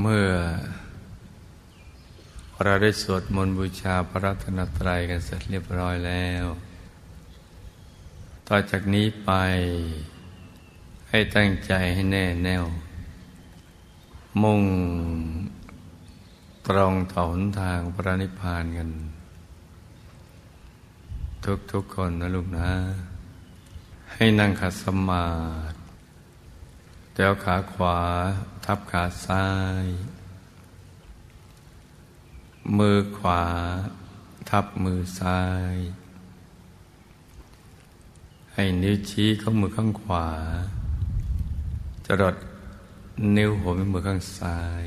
เมื่อเราได้สวดมนต์บูชาพระรัตนตรัยกันเสร็จเรียบร้อยแล้ว ต่อจากนี้ไปให้ตั้งใจให้แน่แน่ว มุ่งตรงต่อหนทางพระนิพพานกัน ทุกๆคนนะลูกนะ ให้นั่งขัดสมาธิ แถวขาขวาทับขาซ้าย มือขวา ทับมือซ้าย ให้นิ้วชี้ของมือข้างขวาจะดดนิ้วหัวแมือข้างซ้าย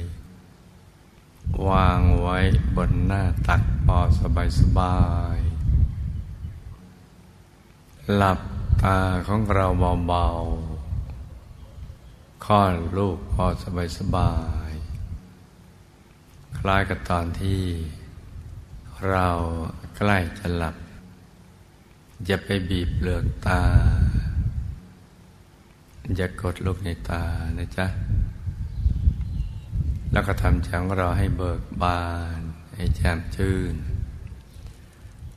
วางไว้บนหน้าตักพอสบายสบาย หลับตาของเราเบาๆ ค่อนลูกพอสบายสบาย คล้ายกับตอนที่เราใกล้จะหลับ อย่าไปบีบเปลือกตา อย่ากดลูกในตานะจ๊ะ แล้วก็ทำใจของเราให้เบิกบาน ให้แจ่มชื่น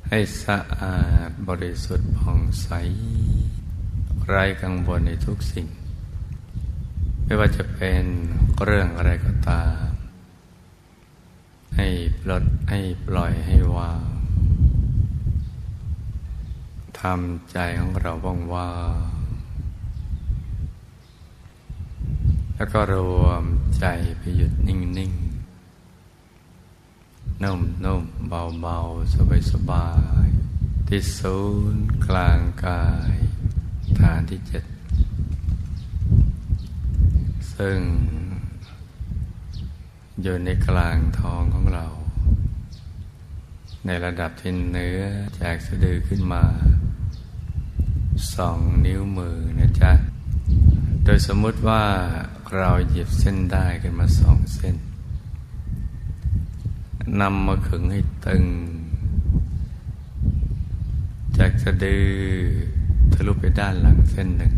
ให้สะอาดบริสุทธิ์ผ่องใส ไร้กังวลในทุกสิ่ง ไม่ว่าจะเป็นเรื่องอะไรก็ตาม ให้ปลดให้ปล่อยให้วางทำใจของเราว่างๆแล้วก็รวมใจไปหยุดนิ่งๆนุ่มๆเบาๆสบายๆที่ศูนย์กลางกาย ฐานที่เจ็ด ซึ่ง อยู่ในกลางท้องของเรา ในระดับที่เนื้อจากสะดือขึ้นมาสองนิ้วมือนะจ๊ะ โดยสมมุติว่าเราหยิบเส้นได้กันมาสองเส้นนำมาขึงให้ตึง จากสะดือทะลุไปด้านหลังเส้นหนึ่ง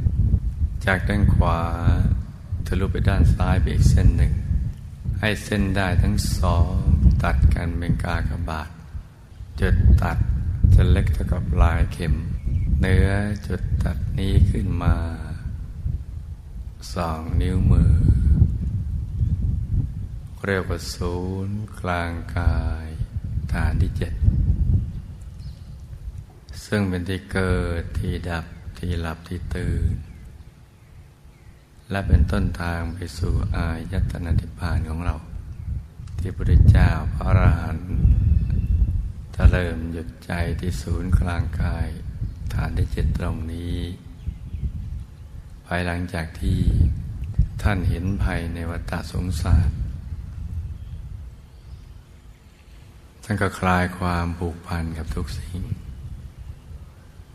จากด้านขวา ทะลุไปด้านซ้ายไปอีกเส้นหนึ่ง ให้เส้นได้ทั้งสอง ตัดกันเป็นกากบาท จุดตัดจะเล็กเท่ากับลายเข็ม เนื้อจุดตัดนี้ขึ้นมาสองนิ้วมือ เรียกว่าศูนย์กลางกาย ฐานที่เจ็ดซึ่งเป็นที่เกิดที่ดับที่หลับที่ตื่น และเป็นต้นทางไปสู่อายตนะนิพพานของเรา ที่พระเจ้าพระอรหันต์จะเริ่มหยุดใจที่ศูนย์กลางกาย ฐานที่เจ็ดตรงนี้ ภายหลังจากที่ท่านเห็นภัยในวัฏสงสาร ท่านก็คลายความผูกพันกับทุกสิ่ง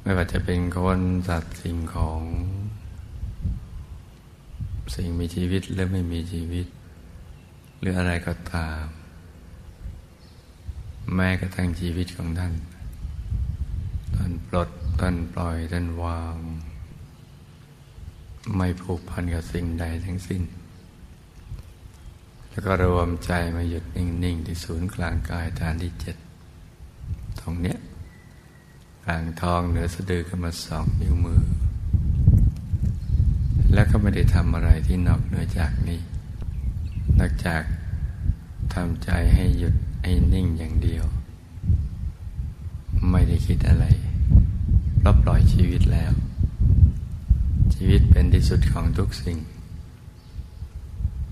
ไม่ว่าจะเป็นคนสัตว์สิ่งของ สิ่งมีชีวิตหรือไม่มีชีวิต หรืออะไรก็ตาม แม้กระทั่งชีวิตของท่านท่านปลดท่านปล่อยท่านวาง ไม่ผูกพันกับสิ่งใดทั้งสิ้น แล้วก็รวมใจมาหยุดนิ่ง ๆ ที่ศูนย์กลางกายฐานที่เจ็ดตรงเนี้ยกลางทองเหนือสะดือกันมาสองนิ้วมือ แล้วก็ไม่ได้ทำอะไรที่นอกเหนือจากนี้ นอกจากทำใจให้หยุดให้นิ่งอย่างเดียว ไม่ได้คิดอะไรราะปล่อยชีวิตแล้ว ชีวิตเป็นที่สุดของทุกสิ่ง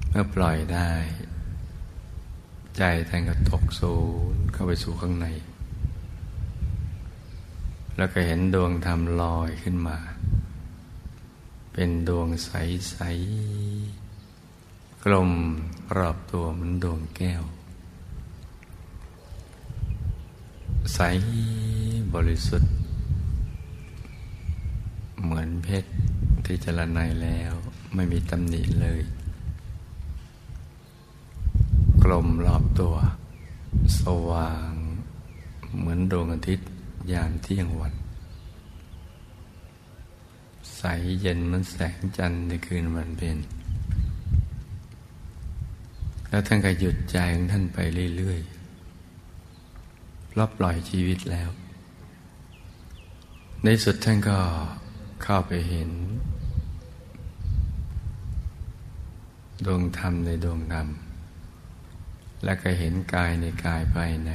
เมื่อปล่อยได้ ใจแทนก็ตกสูนเข้าไปสู่ข้างใน แล้วก็เห็นดวงธรรมลอยขึ้นมา เป็นดวงใส ๆ กลมรอบตัวเหมือนดวงแก้ว ใสบริสุทธิ์ เหมือนเพชรที่จรไนแล้วไม่มีตำหนิเลย กลมรอบตัว สว่าง เหมือนดวงอาทิตย์ยามเที่ยงวัน ใสเย็นเหมือนแสงจันทร์ในคืนวันเพ็ญแล้วท่านก็หยุดใจของท่านไปเรื่อยๆรอบปล่อยชีวิตแล้ว ในสุดท่านก็เข้าไปเห็น ดวงธรรมในดวงธรรม และก็เห็นกายในกายภายใน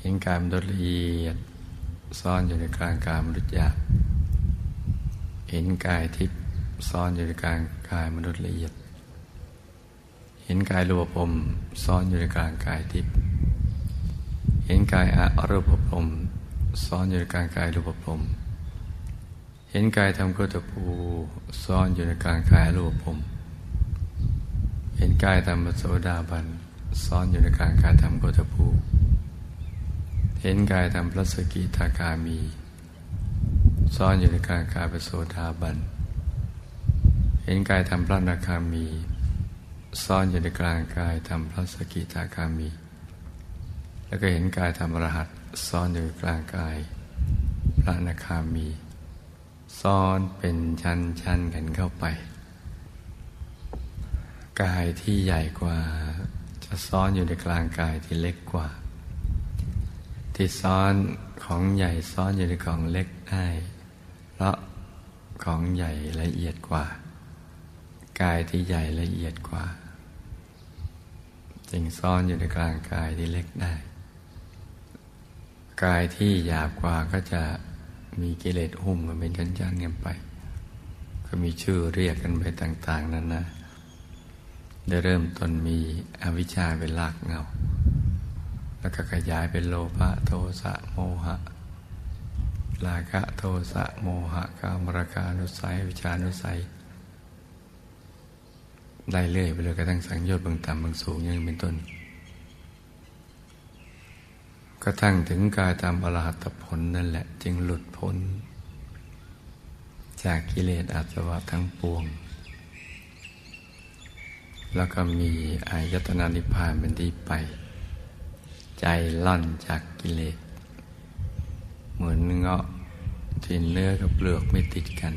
เห็นกายมนุษย์ละเอียดซ่อนอยู่ในกลางกายมนุษย์หยา เห็นกายทิพย์ซ่อนอยู่ในกลางกายมนุษย์ละเอียด เห็นกายรูปภพซ่อนอยู่ในกลางกายทิพย์เห็นกายอรูปภพซ่อนอยู่ในกลางกายรูปภพเห็นกายธรรมโกตภูซ่อนอยู่ในกลางกายรูปภพเห็นกายธรรมโสดาบันซ่อนอยู่ในกลางกายธรรมโกตภูเห็นกายธรรมพระสกิทาคามี ซ่อนอยู่ในกลางกายพระโสดาบัน เห็นกายธรรมพระนาคามี ซ่อนอยู่ในกลางกายธรรมพระสกิทาคามี แล้วก็เห็นกายธรรหัสซ่อนอยู่ในกลางกาย พระนาคามี ซ่อนเป็นชั้นๆกันเข้าไป กายที่ใหญ่กว่า จะซ่อนอยู่ในกลางกายที่เล็กกว่า ที่ซ่อนของใหญ่ซ่อนอยู่ในของเล็กได้ เพราะของใหญ่ละเอียดกว่า กายที่ใหญ่ละเอียดกว่าจึงซ่อนอยู่ในกลางกายที่เล็กได้ กายที่หยาบกว่าก็จะมีกิเลสหุ้มกันเป็นชั้นๆกันไป ก็มีชื่อเรียกกันไปต่าง ๆ นั้นนะได้เริ่มต้นมีอวิชชาเป็นลักเงา แล้วก็ขยายเป็นโลภะโทสะโมหะ ลาคะโทสะโมหะกามราคานุสัยวิชานุสัยได้เรื่อยไปเลยกระทั่งสังโยชน์บางต่ำบางสูงยังเป็นต้นกระทั่งถึงกายตามอรหัตผลนั่นแหละ จึงหลุดพ้น จากกิเลสอาสวะทั้งปวง แล้วก็มีอายตนานิพพานเป็นที่ไป ใจล่อนจากกิเลส เหมือนเงาะ ที่เนื้อกับเปลือกไม่ติดกัน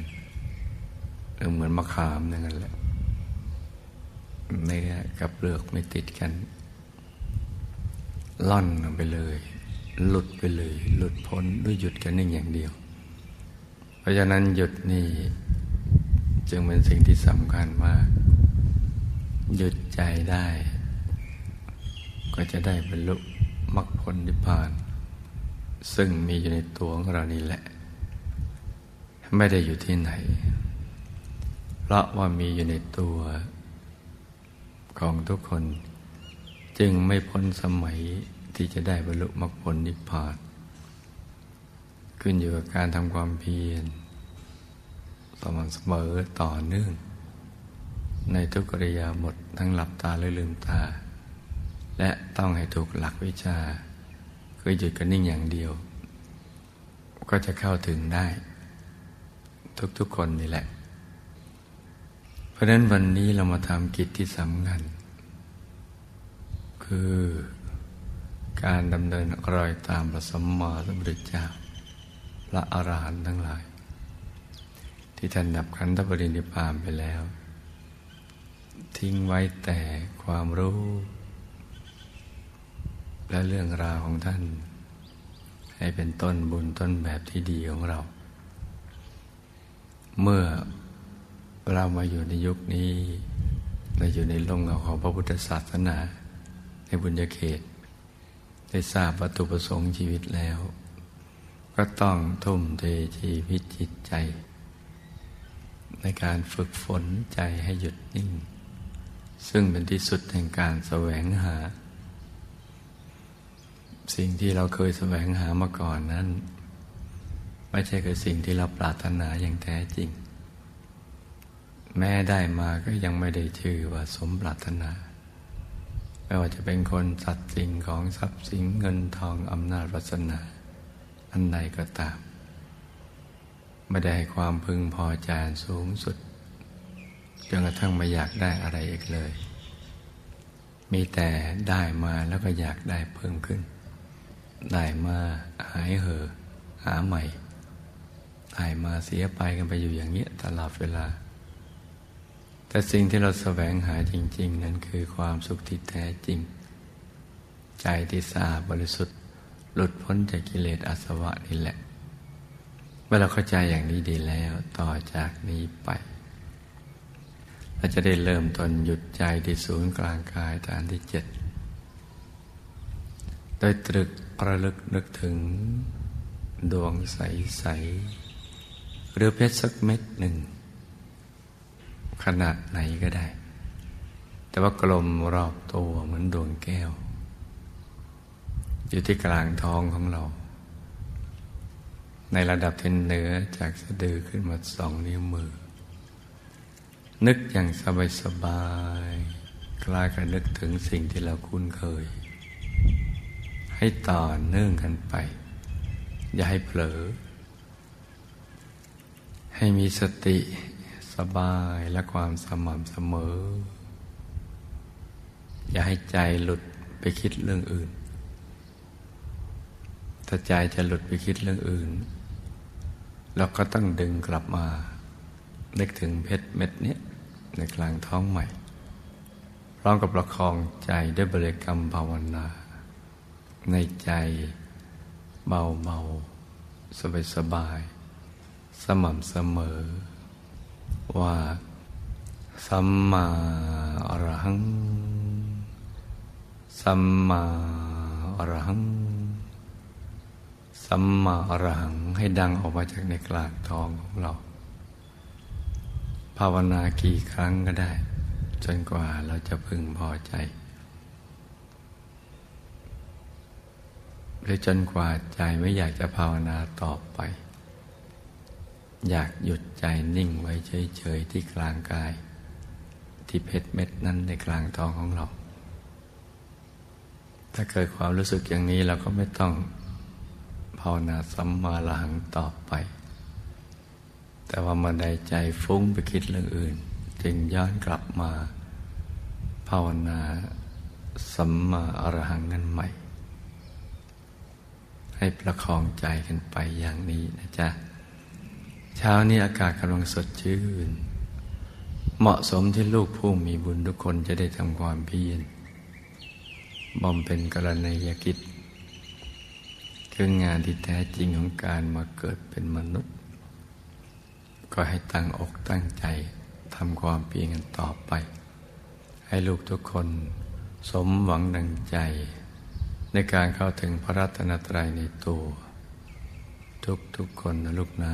หรือเหมือนมะขามนั่นแหละเนื้อกับเปลือกไม่ติดกัน ล่อนไปเลย หลุดไปเลย หลุดพ้นด้วยหยุดกันหนึ่งอย่างเดียว เพราะฉะนั้นหยุดนี่จึงเป็นสิ่งที่สำคัญมากหยุดใจได้ ก็จะได้บรรลุมรรคผลนิพพาน ซึ่งมีอยู่ในตัวของเรานี่แหละ ไม่ได้อยู่ที่ไหน เพราะว่ามีอยู่ในตัวของทุกคน จึงไม่พ้นสมัยที่จะได้บรรลุมรรคผลนิพพานขึ้นอยู่กับการทำความเพียรสม่ำเสมอต่อเนื่อง ในทุกกริยาหมดทั้งหลับตาและลืมตา และต้องให้ถูกหลักวิชา คือหยุดกันนิ่งอย่างเดียว ก็จะเข้าถึงได้ ทุกๆคนนี่แหละ เพราะนั้นวันนี้เรามาทำกิจที่สำคัญ คือการดำเนินรอยตามพระสมมาสัมพุทธเจ้าพระอรหันต์ทั้งหลาย ที่ท่านดับขันธปรินิพพานไปแล้ว ทิ้งไว้แต่ความรู้ และเรื่องราวของท่าน ให้เป็นต้นบุญต้นแบบที่ดีของเรา เมื่อเรามาอยู่ในยุคนี้เราอยู่ในลมเงาของพระพุทธศาสนา ในบุญญาเขต ได้ทราบวัตถุประสงค์ชีวิตแล้ว ก็ต้องทุ่มเทชีวิตจิตใจ ในการฝึกฝนใจให้หยุดนิ่ง ซึ่งเป็นที่สุดแห่งการแสวงหา สิ่งที่เราเคยแสวงหามาก่อนนั้น ไม่ใช่คือสิ่งที่เราปรารถนาอย่างแท้จริง แม้ได้มาก็ยังไม่ได้ชื่อว่าสมปรารถนา ไม่ว่าจะเป็นคนสัตว์สิ่งของทรัพย์สินเงินทองอำนาจวัสนา อันใดก็ตาม ไม่ได้ให้ความพึงพอใจสูงสุดจนกระทั่งไม่อยากได้อะไรอีกเลย มีแต่ได้มาแล้วก็อยากได้เพิ่มขึ้น ได้มาหายเหอหาใหม่ ได้มาเสียไปกันไปอยู่อย่างเงี้ตลอดเวลา แต่สิ่งที่เราแสวงหาจริง ๆ นั้นคือความสุขที่แท้จริง ใจที่สะอาดบริสุทธิ์ หลุดพ้นจากกิเลสอาสวะนี่แหละ เมื่อเราเข้าใจอย่างนี้ดีแล้วต่อจากนี้ไปเราจะได้เริ่มต้นหยุดใจที่ศูนย์กลางกายฐานที่เจ็ดโดยตรึกระลึกนึกถึงดวงใสๆ หรือเพชรสักเม็ดหนึ่ง ขนาดไหนก็ได้ แต่ว่ากลมรอบตัวเหมือนดวงแก้ว อยู่ที่กลางท้องของเรา ในระดับที่เหนือจากสะดือขึ้นมาสองนิ้วมือ นึกอย่างสบายสบายๆคล้ายกับนึกถึงสิ่งที่เราคุ้นเคย ให้ต่อเนื่องกันไป อย่าให้เผลอ ให้มีสติสบายและความสม่ำเสมอ อย่าให้ใจหลุดไปคิดเรื่องอื่น ถ้าใจจะหลุดไปคิดเรื่องอื่น เราก็ต้องดึงกลับมา นึกถึงเพชรเม็ดนี้ในกลางท้องใหม่ พร้อมกับประคองใจด้วยบริกรรมภาวนา ในใจเบาเบาสบายสบาย สม่ำเสมอ ว่าสัมมาอรหัง สัมมาอรหัง สัมมาอรหังให้ดังออกมาจากในกลางทองของเรา ภาวนากี่ครั้งก็ได้ จนกว่าเราจะพึงพอใจ หรือจนกว่าใจไม่อยากจะภาวนาต่อไป อยากหยุดใจนิ่งไว้เฉยๆที่กลางกาย ที่เพชรเม็ดนั้นในกลางท้องของเรา ถ้าเกิดความรู้สึกอย่างนี้เราก็ไม่ต้องภาวนาสัมมาละหังต่อไป แต่ว่ามันใดใจฟุ้งไปคิดเรื่องอื่น จึงย้อนกลับมา ภาวนาสัมมาอรหังกันใหม่ ให้ประคองใจกันไปอย่างนี้นะจ๊ะ เช้านี้อากาศกำลังสดชื่น เหมาะสมที่ลูกผู้มีบุญทุกคนจะได้ทำความเพียรบำเพ็ญกรณียกิจ คืองานที่แท้จริงของการมาเกิดเป็นมนุษย์ ก็ให้ตั้งอกตั้งใจทำความเพียรกันต่อไป ให้ลูกทุกคนสมหวังดังใจ ในการเข้าถึงพระรัตนตรัยในตัว ทุกทุกคนนะลูกนะ